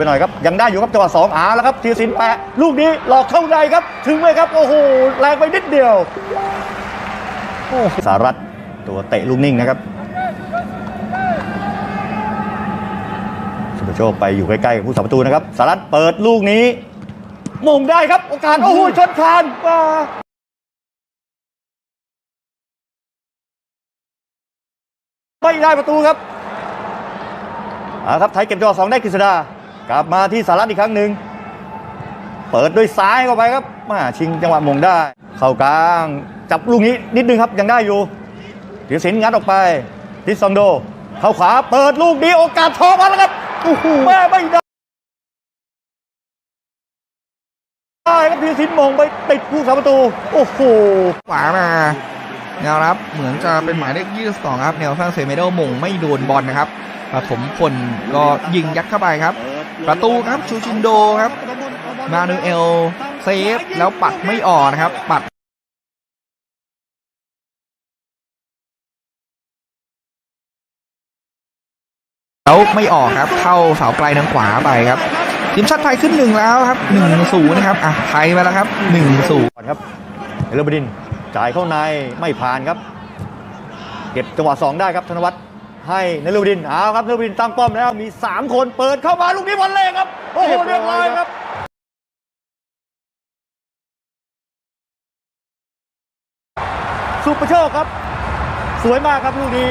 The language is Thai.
ไปหน่อยครับยังได้อยู่ครับจังหวะสองอาแล้วครับธีรศิลป์แปะลูกนี้หลอกเข้าในครับ ถึงไหมครับ โอ้โหแรงไปนิดเดียวโอ้สารัตตัวเตะลูกนิ่งนะครับสุภโชคไปอยู่ใกล้ๆกับผู้สาประตูนะครับ สารัตเปิดลูกนี้มงได้ครับโอกาสโอ้โหชนคานมาไม่ได้ประตูครับเอาครับไทยเก็บจังหวะสองได้กฤษดา กลับมาที่สารัตอีกครั้งหนึ่งเปิดด้วยซ้ายเข้าไปครับมาชิงจังหวะมงได้ เข้ากลางจับลูกนี้นิดนึงครับยังได้อยู่ธีรศิลป์งัดออกไปทิสซองโด เข้าขวาเปิดลูกนี้โอกาสทองมาแล้วครับโอ้โหแม่ไม่ได้ได้ครับธีรศิลป์มงไปติดผู้สาประตู โอ้โหขวามาแนวรับเหมือนจะเป็นหมายเลข22 ครับ แนวฝรั่งเศสเมโดมงไม่โดนบอลนะครับปฐมพลก็ยิงยัดเข้าไปครับ ประตูครับชูชินโดครับ มานูเอลเซฟแล้วปัดไม่ออกนะครับ ปัดแล้วไม่ออกครับ เข้าเสาไกลทางขวาไปครับทีมชาติไทยขึ้นหนึ่งแล้วครับหนึ่งศูนย์นะครับอะไทยมาแล้วครับหนึ่งศูนย์ก่อนครับเอลบดินจ่ายเข้าในไม่ผ่านครับ เก็บจังหวะสองได้ครับธนวัฒน์ ให้นฤบดินเอาครับนฤบดินตั้งป้อมแล้วมี 3 คนเปิดเข้ามาลูกนี้บอลเล่ครับ โอ้โหเรียบร้อยครับสุประโชคครับ สวยมากครับลูกนี้